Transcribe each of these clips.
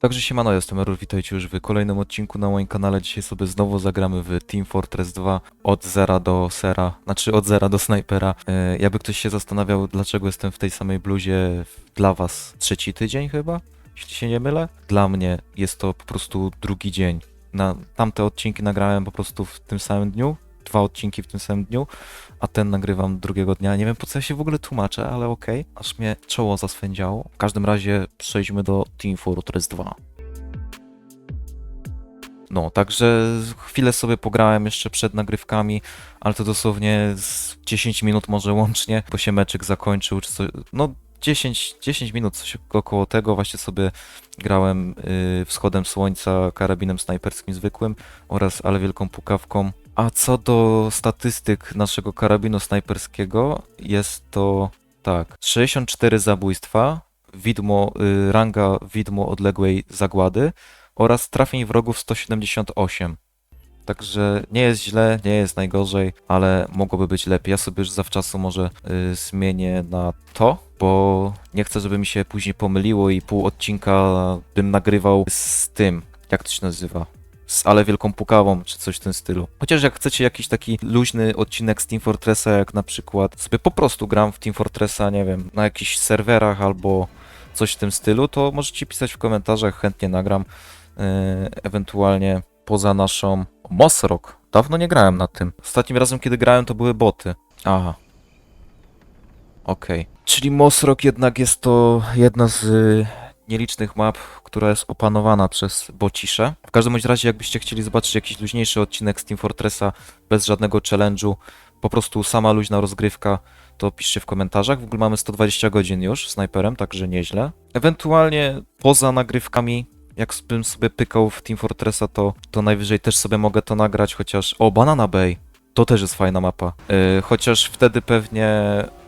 Także siemano, jestem Error, witajcie już w kolejnym odcinku na moim kanale. Dzisiaj sobie znowu zagramy w Team Fortress 2 od zera do sera, znaczy od zera do snajpera. E, jakby ktoś się zastanawiał, dlaczego jestem w tej samej bluzie dla was trzeci tydzień chyba, jeśli się nie mylę. Dla mnie jest to po prostu drugi dzień. Na tamte odcinki nagrałem po prostu w tym samym dniu, dwa odcinki w tym samym dniu, a ten nagrywam drugiego dnia. Nie wiem po co ja się w ogóle tłumaczę, ale okej. Aż mnie czoło zaswędziało. W każdym razie przejdźmy do Team Fortress 2. No, także chwilę sobie pograłem jeszcze przed nagrywkami, ale to dosłownie z 10 minut może łącznie, bo się meczyk zakończył, czy co, no 10, 10 minut coś około tego, właśnie sobie grałem y, wschodem słońca karabinem snajperskim zwykłym oraz ale wielką pukawką. A co do statystyk naszego karabinu snajperskiego, jest to tak, 64 zabójstwa, widmo, y, ranga widmo odległej zagłady oraz trafień wrogów 178. Także nie jest źle, nie jest najgorzej, ale mogłoby być lepiej. Ja sobie już zawczasu może y, zmienię na to, bo nie chcę, żeby mi się później pomyliło i pół odcinka bym nagrywał z tym, jak to się nazywa, z ale wielką pukawą, czy coś w tym stylu. Chociaż jak chcecie jakiś taki luźny odcinek z Team Fortressa, jak na przykład sobie po prostu gram w Team Fortressa, nie wiem, na jakichś serwerach albo coś w tym stylu, to możecie pisać w komentarzach, chętnie nagram. Yy, ewentualnie poza naszą Mosrock. Dawno nie grałem na tym. Ostatnim razem, kiedy grałem, to były boty. Aha. Okej. Czyli Mosrock jednak jest to jedna z y, nielicznych map, która jest opanowana przez bocisze. W każdym razie, jakbyście chcieli zobaczyć jakiś luźniejszy odcinek z Team Fortressa bez żadnego challenge'u, po prostu sama luźna rozgrywka, to piszcie w komentarzach. W ogóle mamy 120 godzin już snajperem, także nieźle. Ewentualnie poza nagrywkami, jak bym sobie pykał w Team Fortressa, to, to najwyżej też sobie mogę to nagrać, chociaż... O, Banana Bay! To też jest fajna mapa. Yy, chociaż wtedy pewnie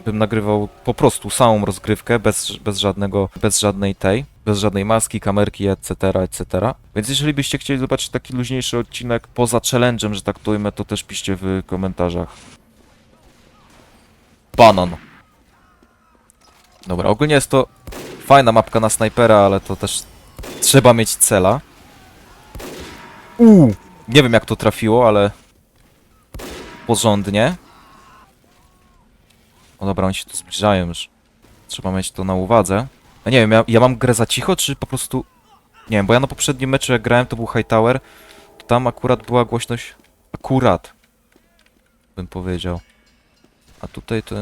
bym nagrywał po prostu samą rozgrywkę, bez, bez żadnego, bez żadnej tej, bez żadnej maski, kamerki, etc., etc. Więc jeżeli byście chcieli zobaczyć taki luźniejszy odcinek poza challenge'em, że tak to ujmę, to też piszcie w komentarzach. Banan. Dobra, ogólnie jest to fajna mapka na snajpera, ale to też trzeba mieć cela. Uuu. Nie wiem jak to trafiło, ale porządnie. O dobra, oni się tu zbliżają już. Trzeba mieć to na uwadze. Ja nie wiem, ja, ja mam grę za cicho, czy po prostu... Nie wiem, bo ja na poprzednim meczu jak grałem, to był Hightower, to tam akurat była głośność... Akurat. Bym powiedział. A tutaj to...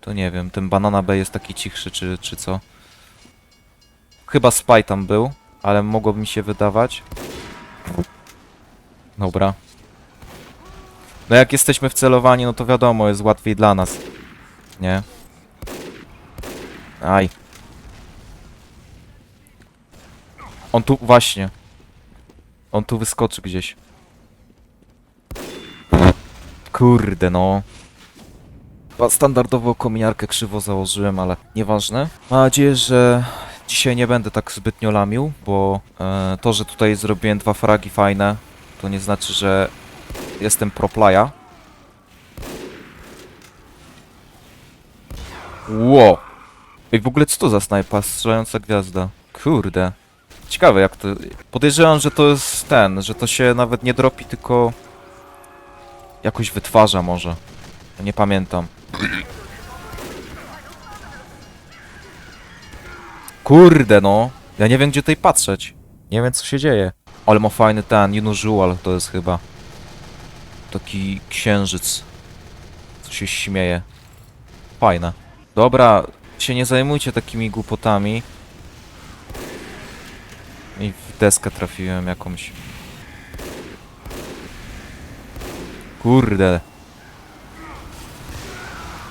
To nie wiem, ten Banana Bay jest taki cichszy, czy, czy co? Chyba Spy tam był, ale mogłoby mi się wydawać. Dobra. No jak jesteśmy wcelowani, no to wiadomo, jest łatwiej dla nas. Nie? Aj. On tu, właśnie. On tu wyskoczy gdzieś. Kurde no. Chyba Standardowo kominiarkę krzywo założyłem, ale nieważne. Mam nadzieję, że dzisiaj nie będę tak zbytnio lamił, bo e, to, że tutaj zrobiłem dwa fragi fajne, to nie znaczy, że jestem pro playa. Ło! Ej, w ogóle co to za snajpa? Strzelająca gwiazda. Kurde. Ciekawe jak to... Podejrzewam, że to jest ten, że to się nawet nie dropi, tylko... Jakoś wytwarza może. Nie pamiętam. Kurde no. Ja nie wiem gdzie tutaj patrzeć. Nie wiem co się dzieje. Ale ma fajny ten, unusual to jest chyba. Taki księżyc. Co się śmieje. Fajne. Dobra, się nie zajmujcie takimi głupotami. I w deskę trafiłem jakąś. Kurde.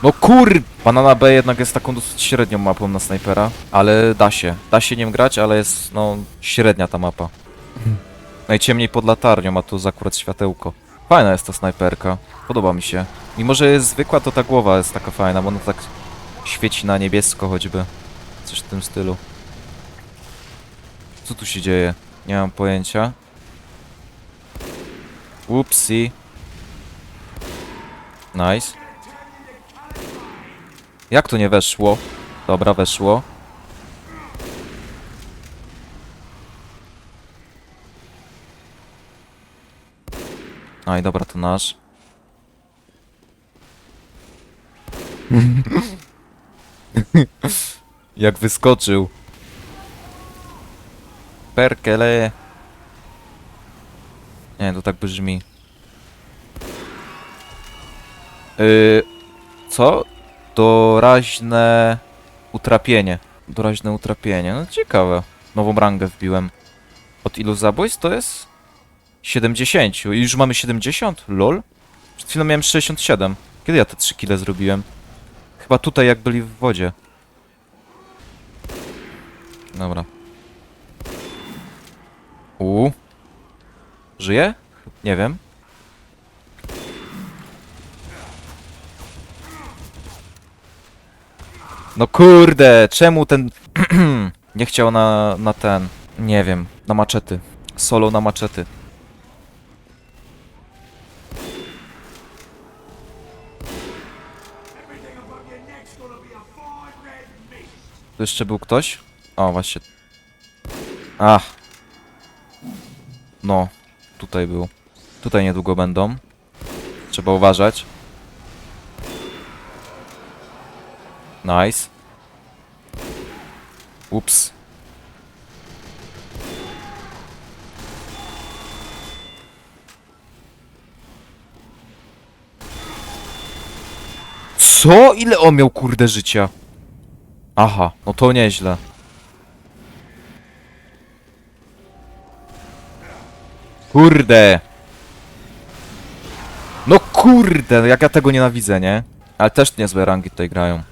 No kur... Banana B jednak jest taką dosyć średnią mapą na snajpera, ale da się. Da się nim grać, ale jest, no, średnia ta mapa. Najciemniej pod latarnią, a tu jest akurat światełko. Fajna jest ta snajperka. Podoba mi się. Mimo, że jest zwykła, to ta głowa jest taka fajna, bo ona tak świeci na niebiesko choćby. Coś w tym stylu. Co tu się dzieje? Nie mam pojęcia. Upsi. Nice. Jak to nie weszło? Dobra, weszło. No Aj, dobra, to nasz. Jak wyskoczył. Perkele. Nie, to tak brzmi. Yy, co? Doraźne utrapienie. Doraźne utrapienie. No ciekawe. Nową rangę wbiłem. Od ilu zabójstw to jest? 70. I już mamy 70? Lol. Przed chwilą miałem 67. Kiedy ja te 3 kile zrobiłem? Chyba tutaj jak byli w wodzie. Dobra. U. Żyje? Nie wiem. No kurde, czemu ten... nie chciał na, na ten... Nie wiem, na maczety. Solo na maczety. Tu jeszcze był ktoś? O, właśnie. Ach. No, tutaj był. Tutaj niedługo będą. Trzeba uważać. Nice. Ups. Co? Ile on miał kurde życia? Aha, no to nieźle. Kurde. No kurde, jak ja tego nienawidzę, nie? Ale też niezłe rangi tutaj grają.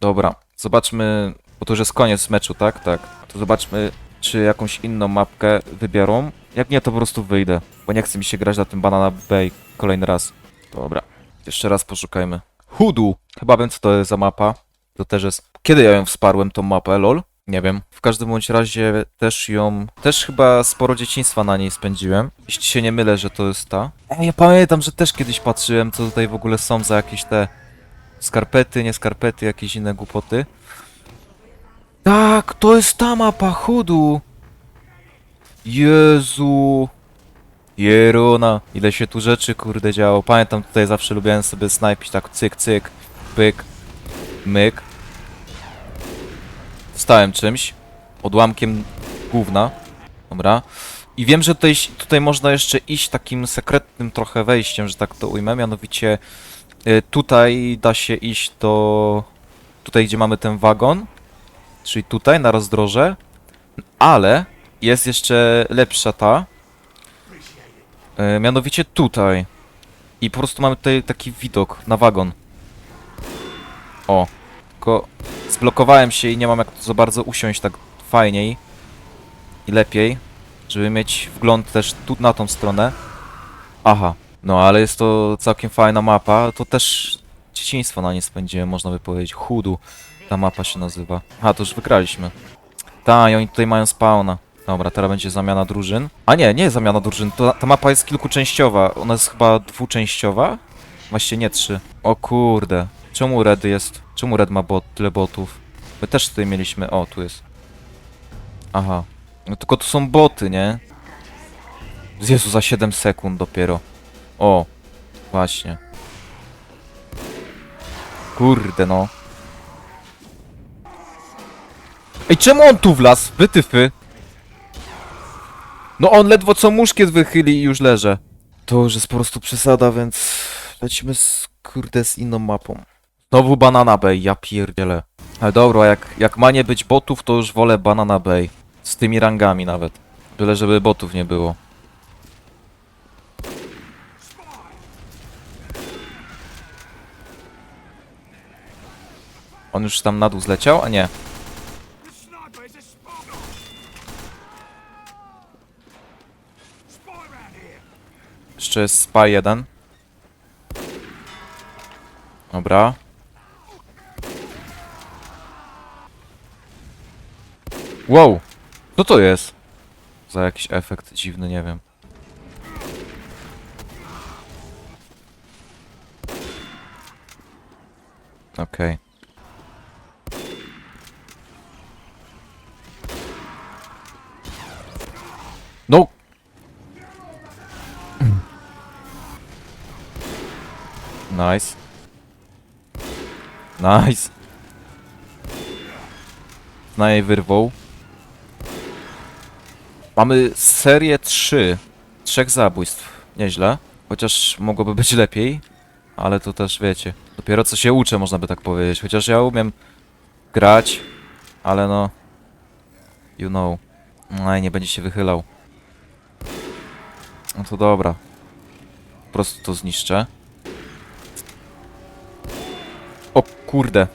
Dobra, zobaczmy, bo to już jest koniec meczu, tak? Tak. To zobaczmy, czy jakąś inną mapkę wybiorą. Jak nie, to po prostu wyjdę, bo nie chce mi się grać na tym Banana Bay kolejny raz. Dobra, jeszcze raz poszukajmy. Hudu! Chyba wiem, co to jest za mapa. To też jest... Kiedy ja ją wsparłem, tą mapę, lol? Nie wiem. W każdym bądź razie też ją... Też chyba sporo dzieciństwa na niej spędziłem. Jeśli się nie mylę, że to jest ta. Ej, ja pamiętam, że też kiedyś patrzyłem, co tutaj w ogóle są za jakieś te... Skarpety, nie skarpety, jakieś inne głupoty. Tak, to jest ta mapa, chudu! Jezu! Jerona, ile się tu rzeczy kurde działo. Pamiętam tutaj zawsze lubiłem sobie snajpić tak cyk, cyk, pyk, myk. Stałem czymś, odłamkiem gówna. Dobra. I wiem, że tutaj, tutaj można jeszcze iść takim sekretnym trochę wejściem, że tak to ujmę, mianowicie y, tutaj da się iść do... Tutaj, gdzie mamy ten wagon, czyli tutaj, na rozdroże, ale jest jeszcze lepsza ta, E, mianowicie tutaj. I po prostu mamy tutaj taki widok na wagon. O. Tylko zblokowałem się i nie mam jak za bardzo usiąść tak fajniej i lepiej, żeby mieć wgląd też tu na tą stronę. Aha. No, ale jest to całkiem fajna mapa. To też dzieciństwo na nie spędziłem, można by powiedzieć. Chudu ta mapa się nazywa. A, to już wygraliśmy. Ta, i oni tutaj mają spawna. Dobra, teraz będzie zamiana drużyn. A nie, nie jest zamiana drużyn. To, ta mapa jest kilkuczęściowa. Ona jest chyba dwuczęściowa? Właściwie nie trzy. O kurde. Czemu Red jest? Czemu Red ma bot, tyle botów? My też tutaj mieliśmy... O, tu jest. Aha. No tylko tu są boty, nie? Jezu, za 7 sekund dopiero. O. Właśnie. Kurde, no. Ej, czemu on tu wlazł? Wytyfy. No on ledwo co muszkiet wychyli i już leży. To już jest po prostu przesada, więc lecimy z, kurde z inną mapą. Znowu Banana Bay, ja pierdzielę. Ale dobra, jak, jak ma nie być botów, to już wolę Banana Bay. Z tymi rangami nawet. Byle żeby botów nie było. On już tam na dół zleciał? A nie. Jeszcze jest Spy 1. Dobra. Wow! Co to jest? Za jakiś efekt dziwny, nie wiem. Okej. No! Nice. Nice. Na jej wyrwał. Mamy serię 3. Trzech zabójstw. Nieźle. Chociaż mogłoby być lepiej. Ale to też wiecie. Dopiero co się uczę, można by tak powiedzieć. Chociaż ja umiem grać. Ale no... You know. No i nie będzie się wychylał. No to dobra. Po prostu to zniszczę. O kurde.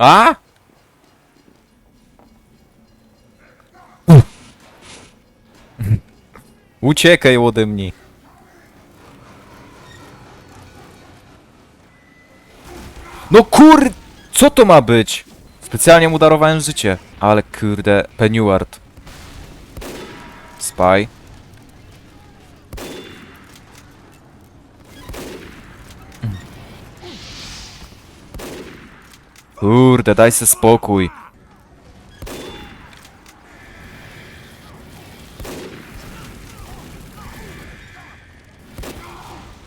A! Uciekaj ode mnie. No kur... Co to ma być? Specjalnie mu darowałem życie. Ale kurde, Pennyward. Spy. Kurde, daj se spokój.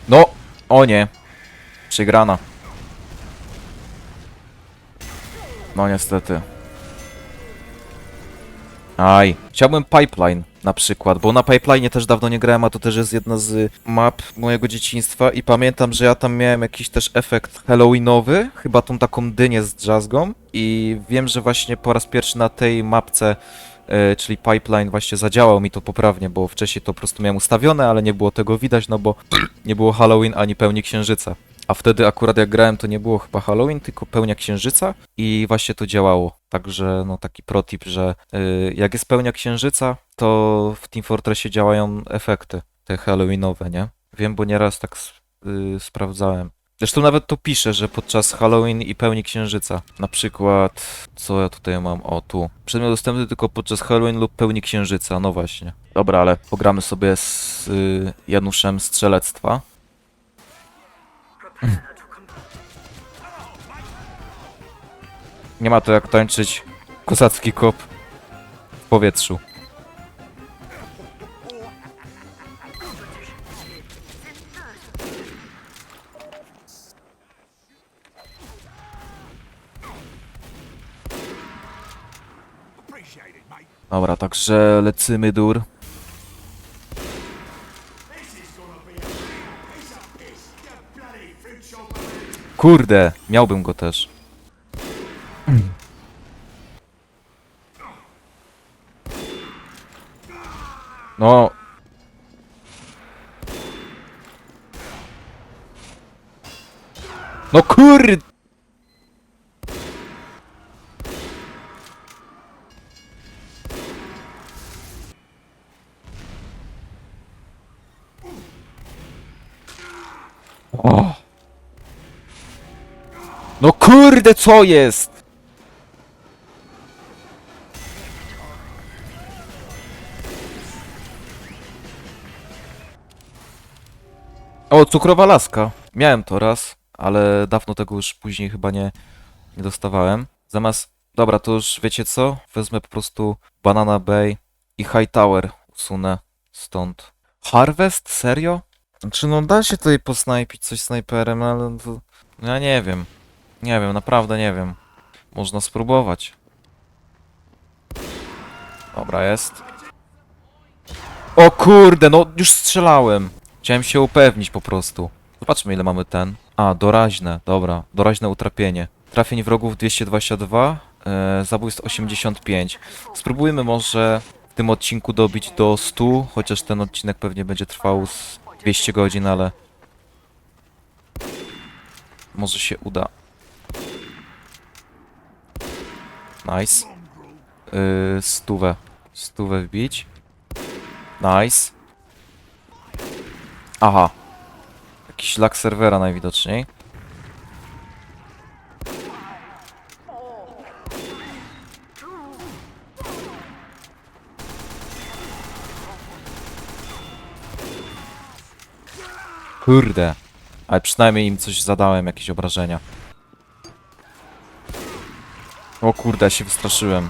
No, o nie. Przegrana. No niestety. Aj. Chciałbym Pipeline na przykład, bo na Pipeline też dawno nie grałem, a to też jest jedna z map mojego dzieciństwa i pamiętam, że ja tam miałem jakiś też efekt halloweenowy, chyba tą taką dynię z drzazgą i wiem, że właśnie po raz pierwszy na tej mapce, e, czyli Pipeline właśnie zadziałał mi to poprawnie, bo wcześniej to po prostu miałem ustawione, ale nie było tego widać, no bo nie było Halloween ani pełni księżyca. A wtedy akurat jak grałem, to nie było chyba Halloween, tylko pełnia księżyca i właśnie to działało. Także no taki protip, że y, jak jest pełnia księżyca, to w Team Fortressie działają efekty te Halloweenowe, nie? Wiem, bo nieraz tak s- y, sprawdzałem. Zresztą nawet to pisze, że podczas Halloween i pełni księżyca. Na przykład, co ja tutaj mam? O, tu. Przedmiot dostępny tylko podczas Halloween lub pełni księżyca. No właśnie. Dobra, ale pogramy sobie z y, Januszem Strzelectwa. Nie ma to jak tańczyć kozacki kop w powietrzu. Dobra, także lecymy dur. Kurde, miałbym go też. No. No kurde! No kurde, co jest? O, cukrowa laska. Miałem to raz, ale dawno tego już później chyba nie, nie dostawałem. Zamiast, dobra, to już wiecie co? Wezmę po prostu Banana Bay i Hightower usunę stąd. Harvest? Serio? Znaczy, no da się tutaj posnajpić coś snajperem, ale to... no Ja nie wiem. Nie wiem, naprawdę nie wiem. Można spróbować. Dobra, jest. O kurde, no już strzelałem. Chciałem się upewnić po prostu. Zobaczmy ile mamy ten. A, doraźne, dobra. Doraźne utrapienie. Trafień wrogów 222, e, zabójstw 85. Spróbujmy może w tym odcinku dobić do 100, chociaż ten odcinek pewnie będzie trwał z 200 godzin, ale... Może się uda. Nice. Yy, stówę. Stówę wbić. Nice. Aha. Jakiś lag serwera najwidoczniej. Kurde. Ale przynajmniej im coś zadałem, jakieś obrażenia. O kurde, się wystraszyłem.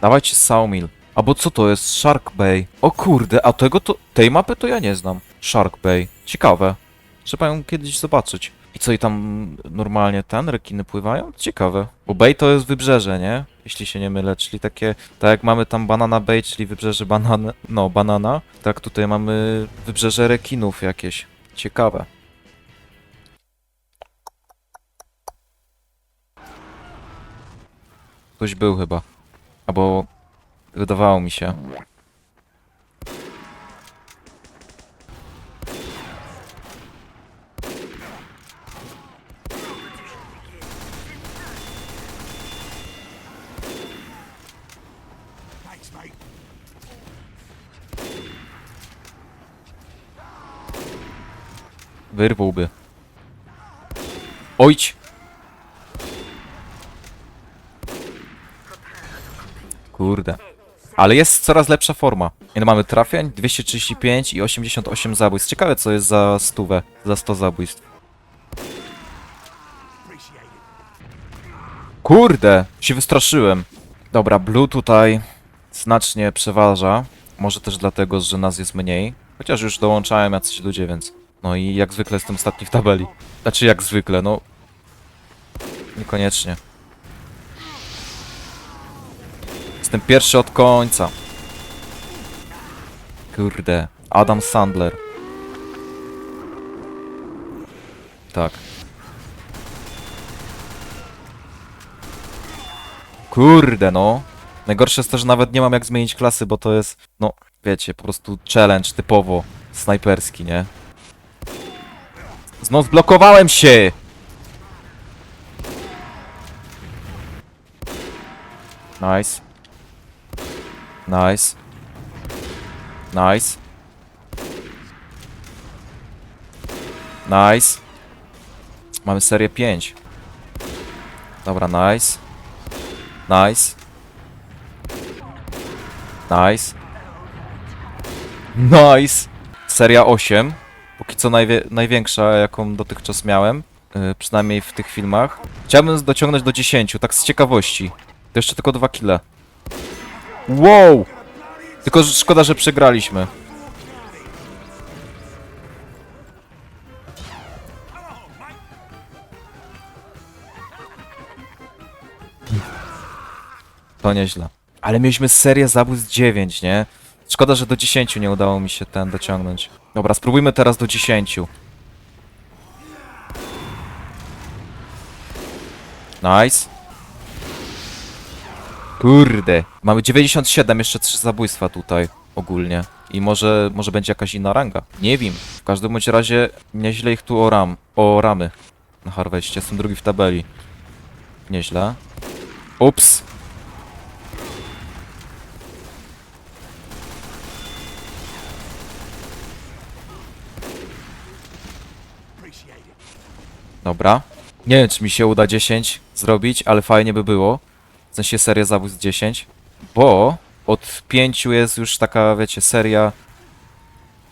Dawajcie Sawmill. Albo co to jest? Shark Bay. O kurde, a tego to... Tej mapy to ja nie znam. Shark Bay. Ciekawe. Trzeba ją kiedyś zobaczyć. I co, i tam normalnie ten, rekiny pływają? Ciekawe. Bo Bay to jest wybrzeże, nie? Jeśli się nie mylę, czyli takie... Tak jak mamy tam Banana Bay, czyli wybrzeże banana... No, banana. Tak tutaj mamy wybrzeże rekinów jakieś. Ciekawe. Ktoś był chyba. Albo wydawało mi się. Wyrwałby. Ojć! Kurde. Ale jest coraz lepsza forma. Ile mamy trafień? 235 i 88 zabójstw. Ciekawe co jest za stówę, za 100 zabójstw. Kurde! Się wystraszyłem. Dobra, Blue tutaj znacznie przeważa. Może też dlatego, że nas jest mniej. Chociaż już dołączałem jacyś ludzie, więc... No i jak zwykle jestem ostatni w tabeli. Znaczy jak zwykle, no... Niekoniecznie. Jestem pierwszy od końca. Kurde. Adam Sandler. Tak. Kurde, no. Najgorsze jest to, że nawet nie mam jak zmienić klasy, bo to jest, no, wiecie, po prostu challenge typowo snajperski, nie? Znów zblokowałem się! Nice. Nice. Nice. Nice. Mamy serię 5. Dobra, nice. Nice. Nice. Nice. Seria 8. Póki co największa, jaką dotychczas miałem. Yy, przynajmniej w tych filmach. Chciałbym dociągnąć do 10, tak z ciekawości. To jeszcze tylko dwa kile. Wow! Tylko szkoda, że przegraliśmy. To nieźle. Ale mieliśmy serię zabójstw 9, nie? Szkoda, że do 10 nie udało mi się ten dociągnąć. Dobra, spróbujmy teraz do 10. Nice. Kurde. Mamy 97, jeszcze 3 zabójstwa tutaj ogólnie. I może, może będzie jakaś inna ranga. Nie wiem. W każdym bądź razie nieźle ich tu oram, oramy na harweście. Jestem drugi w tabeli. Nieźle. Ups. Dobra. Nie wiem, czy mi się uda 10 zrobić, ale fajnie by było. Sensie serię zabójstw 10. Bo od 5 jest już taka, wiecie, seria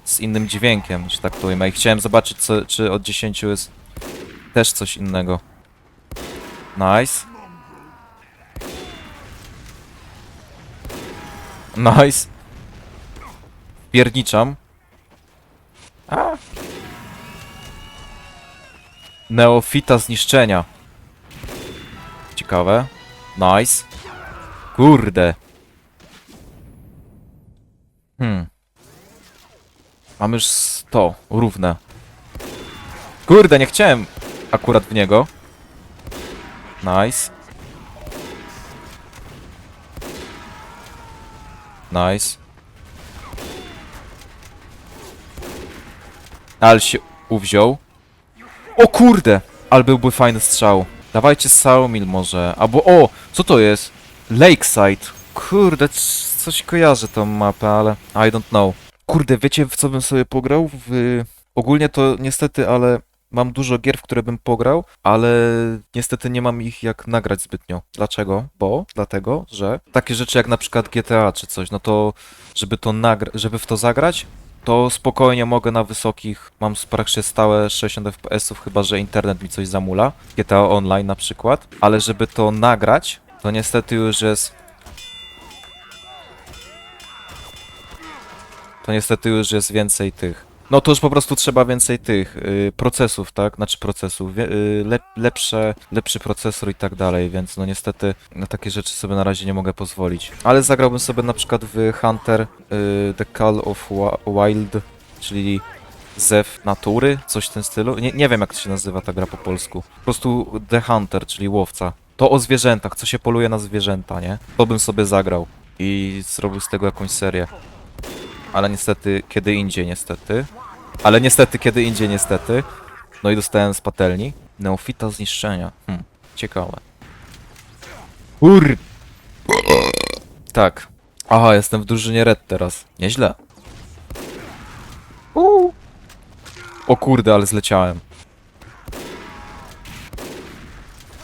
z innym dźwiękiem, że tak ujmę. I chciałem zobaczyć, co, czy od 10 jest też coś innego. Nice. Nice. Pierniczam. A. Neofita zniszczenia. Ciekawe. Nice. Kurde. Hmm. Mam już 100. Równe. Kurde, nie chciałem akurat w niego. Nice. Nice. Ale się uwziął. O kurde! Ale byłby fajny strzał. Dawajcie Sawmill może. Albo o! Co to jest? Lakeside. Kurde, coś kojarzę tą mapę, ale I don't know. Kurde, wiecie w co bym sobie pograł? W... Ogólnie to niestety, ale mam dużo gier, w które bym pograł, ale niestety nie mam ich jak nagrać zbytnio. Dlaczego? Bo dlatego, że takie rzeczy jak na przykład GTA czy coś, no to żeby to nagra żeby w to zagrać, to spokojnie mogę na wysokich, mam praktycznie stałe 60 fps, chyba że internet mi coś zamula, GTA Online na przykład, ale żeby to nagrać, to niestety już jest... To niestety już jest więcej tych. No to już po prostu trzeba więcej tych y, procesów, tak? Znaczy procesów, wie, y, lep, lepsze, lepszy procesor i tak dalej, więc no niestety na takie rzeczy sobie na razie nie mogę pozwolić. Ale zagrałbym sobie na przykład w Hunter y, The Call of Wild, czyli Zew Natury, coś w tym stylu. Nie, nie wiem jak to się nazywa ta gra po polsku. Po prostu The Hunter, czyli łowca. To o zwierzętach, co się poluje na zwierzęta, nie? To bym sobie zagrał i zrobił z tego jakąś serię. Ale niestety, kiedy indziej niestety. Ale niestety, kiedy indziej niestety. No i dostałem z patelni. Neofita zniszczenia. Hm, ciekawe. Ur... Tak. Aha, jestem w drużynie red teraz. Nieźle. Uuu. O kurde, ale zleciałem.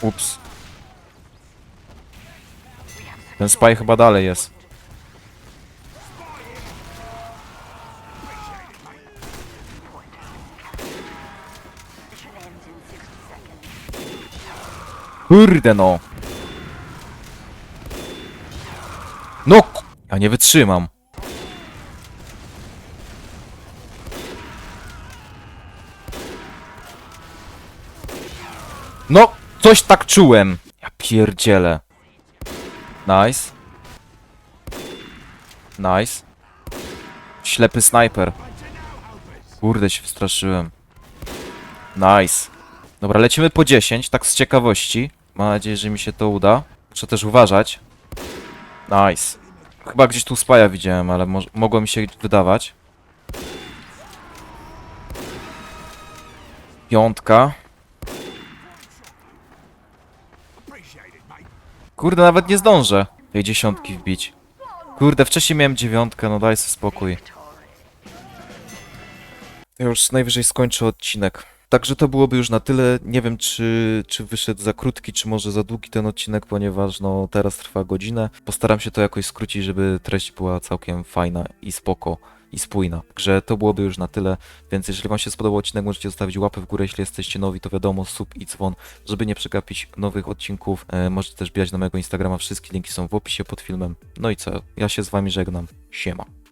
Ups. Ten spy chyba dalej jest. Kurde no. No! Ja nie wytrzymam. No! Coś tak czułem. Ja pierdzielę. Nice. Nice. Ślepy snajper. Kurde, się wystraszyłem. Nice. Dobra, lecimy po 10, tak z ciekawości. Mam nadzieję, że mi się to uda. Muszę też uważać. Nice. Chyba gdzieś tu spaja widziałem, ale mo mogło mi się wydawać. Piątka. Kurde, nawet nie zdążę tej dziesiątki wbić. Kurde, wcześniej miałem dziewiątkę, no daj sobie spokój. Już najwyżej skończę odcinek. Także to byłoby już na tyle. Nie wiem, czy, czy wyszedł za krótki, czy może za długi ten odcinek, ponieważ no teraz trwa godzinę. Postaram się to jakoś skrócić, żeby treść była całkiem fajna i spoko i spójna. Także to byłoby już na tyle. Więc jeżeli Wam się spodobał odcinek, możecie zostawić łapę w górę. Jeśli jesteście nowi, to wiadomo, sub i dzwon, żeby nie przegapić nowych odcinków. E, możecie też bijać na mojego Instagrama. Wszystkie linki są w opisie pod filmem. No i co? Ja się z Wami żegnam. Siema.